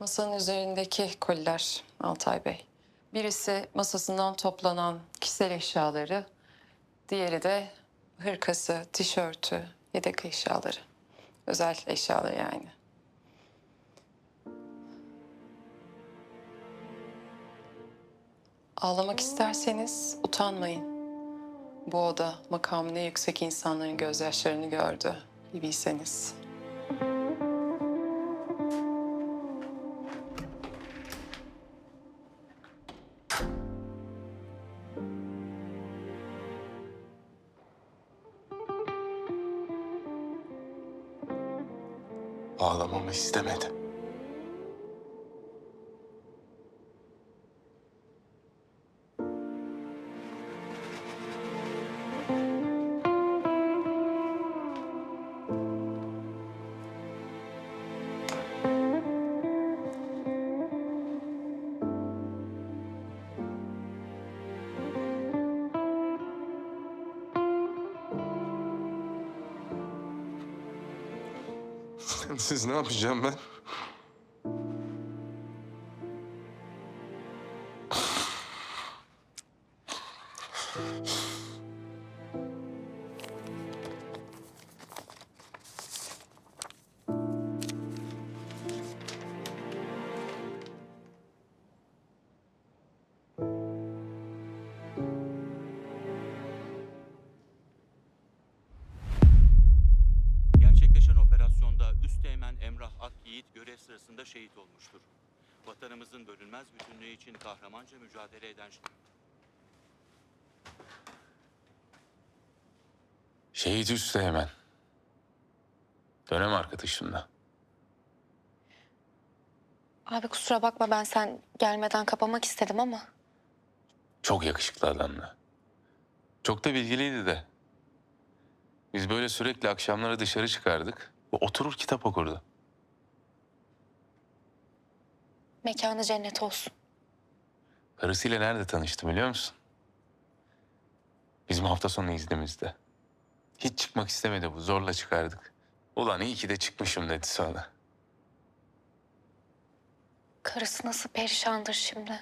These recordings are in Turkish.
Masanın üzerindeki koliler Altay Bey. Birisi masasından toplanan kişisel eşyaları, diğeri de hırkası, tişörtü, yedek eşyaları. Özel eşyaları yani. Ağlamak isterseniz utanmayın. Bu oda makamı ne yüksek insanların gözyaşlarını gördü. Bilseniz. Ağlamamı istemedi. Siz ne yapacağım ben? Sırasında şehit olmuştur. Vatanımızın bölünmez bütünlüğü için kahramanca mücadele eden Şehit Üste hemen. Dönem arkadaşımla. Abi kusura bakma ben sen gelmeden kapamak istedim ama. Çok yakışıklı adamla. Çok da bilgiliydi de. Biz böyle sürekli akşamları dışarı çıkardık. O oturur kitap okurdu. Mekanı cennet olsun. Karısıyla nerede tanıştı biliyor musun? Bizim hafta sonu iznimizde. Hiç çıkmak istemedi bu. Zorla çıkardık. Ulan iyi ki de çıkmışım dedi sonra. Karısı nasıl perişandır şimdi.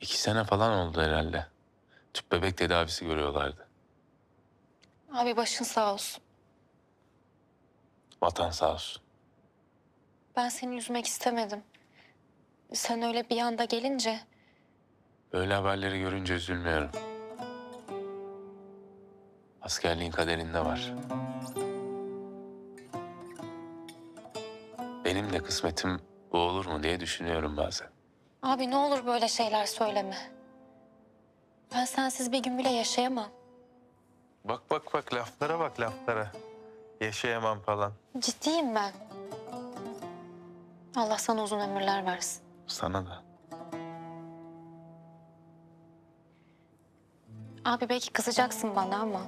İki sene falan oldu herhalde. Tüp bebek tedavisi görüyorlardı. Abi başın sağ olsun. Vatan sağ olsun. Ben seni üzmek istemedim. Sen öyle bir anda gelince Böyle haberleri görünce üzülmüyorum. Askerliğin kaderinde var. Benim de kısmetim bu olur mu diye düşünüyorum bazen. abi ne olur böyle şeyler söyleme. Ben sensiz bir gün bile yaşayamam. Bak bak bak laflara bak laflara. Yaşayamam falan. Ciddiyim ben. Allah sana uzun ömürler versin. Sana da. Abi belki kızacaksın bana ama.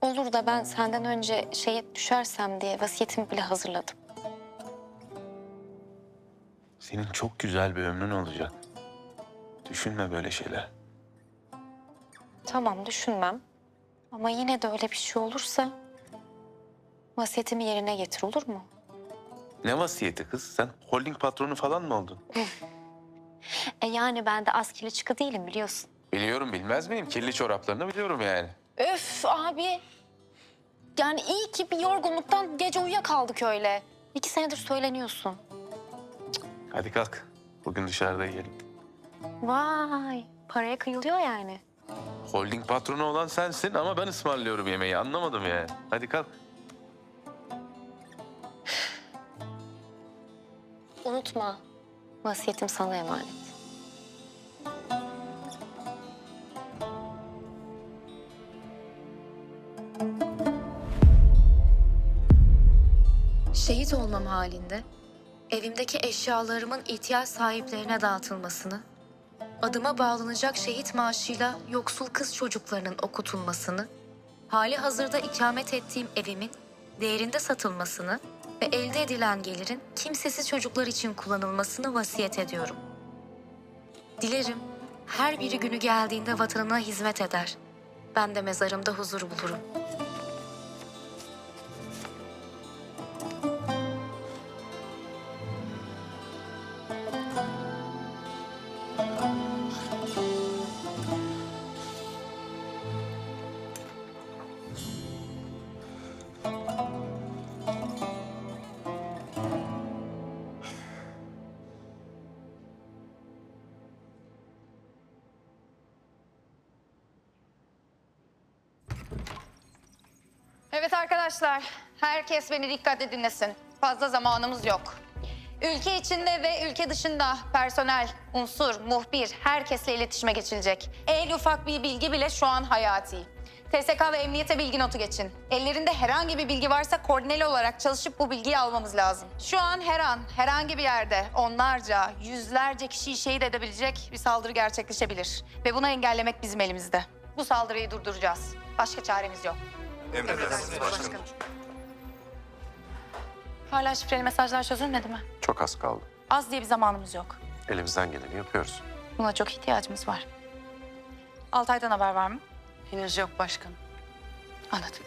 Olur da ben senden önce şeye düşersem diye vasiyetimi bile hazırladım. Senin çok güzel bir ömrün olacak. Düşünme böyle şeyler. Tamam düşünmem. Ama yine de öyle bir şey olursa vasiyetimi yerine getir olur mu? Ne vasiyeti kız? Sen holding patronu falan mı oldun? E yani ben de az çıkı değilim biliyorsun. Biliyorum bilmez miyim? Kirli çoraplarını biliyorum yani. Öf abi. Yani iyi ki bir yorgunluktan gece uyuyakaldık öyle. İki senedir söyleniyorsun. Hadi kalk. Bugün dışarıda yiyelim. Vay paraya kıyılıyor yani. Holding patronu olan sensin ama ben ısmarlıyorum yemeği. Anlamadım yani. Hadi kalk. Unutma vasiyetim sana emanet. Şehit olmam halinde evimdeki eşyalarımın ihtiyaç sahiplerine dağıtılmasını, adıma bağlanacak şehit maaşıyla yoksul kız çocuklarının okutulmasını, hali hazırda ikamet ettiğim evimin değerinde satılmasını ve elde edilen gelirin kimsesiz çocuklar için kullanılmasını vasiyet ediyorum. Dilerim her biri günü geldiğinde vatanına hizmet eder. Ben de mezarımda huzur bulurum. Evet arkadaşlar, herkes beni dikkatle dinlesin. Fazla zamanımız yok. Ülke içinde ve ülke dışında personel, unsur, muhbir herkesle iletişime geçilecek. En ufak bir bilgi bile şu an hayati. TSK ve emniyete bilgi notu geçin. Ellerinde herhangi bir bilgi varsa koordineli olarak çalışıp bu bilgiyi almamız lazım. Şu an her an, herhangi bir yerde onlarca, yüzlerce kişiyi şehit edebilecek bir saldırı gerçekleşebilir. Ve bunu engellemek bizim elimizde. Bu saldırıyı durduracağız. Başka çaremiz yok. Hala şifreli mesajlar çözülmedi mi? Çok az kaldı. Az diye bir zamanımız yok. Elimizden geleni yapıyoruz. Buna çok ihtiyacımız var. Altay'dan haber var mı? Henüz yok başkanım. Anladım.